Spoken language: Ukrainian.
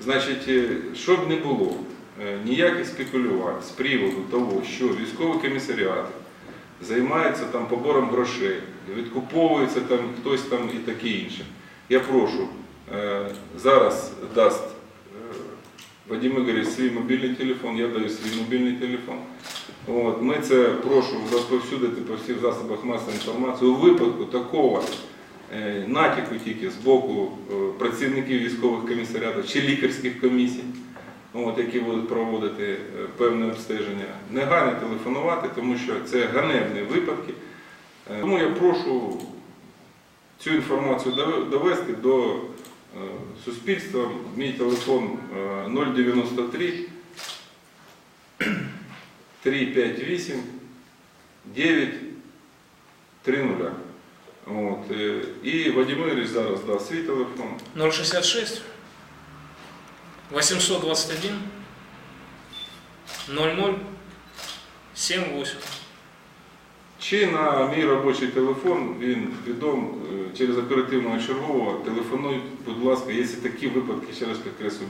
Значить, е, щоб не було е, ніяких спекулювань з приводу того, що військові комісаріати займаються там побором грошей, відкуповується там хтось там і таке інше. Я прошу, е, зараз дасть Вадим Ігорович свій мобільний телефон, я даю свій мобільний телефон. От, ми це прошу розповсюдити по всіх засобах масової інформації. У випадку такого натяку тільки з боку е, працівників військових комісаріатів чи лікарських комісій, от, які будуть проводити е, певне обстеження, негайно телефонувати, тому що це ганебні випадки. Е, Тому я прошу цю інформацію довести до е, суспільства. Мій телефон е, 093 358 9 30. От. е, І Вадим Ігорович зараз дасть свій телефон. 066 821 00 78. Чи на мій робочий телефон він відом е, через оперативного чергового. Телефонуй, будь ласка, якщо такі випадки, ще раз підкреслюю,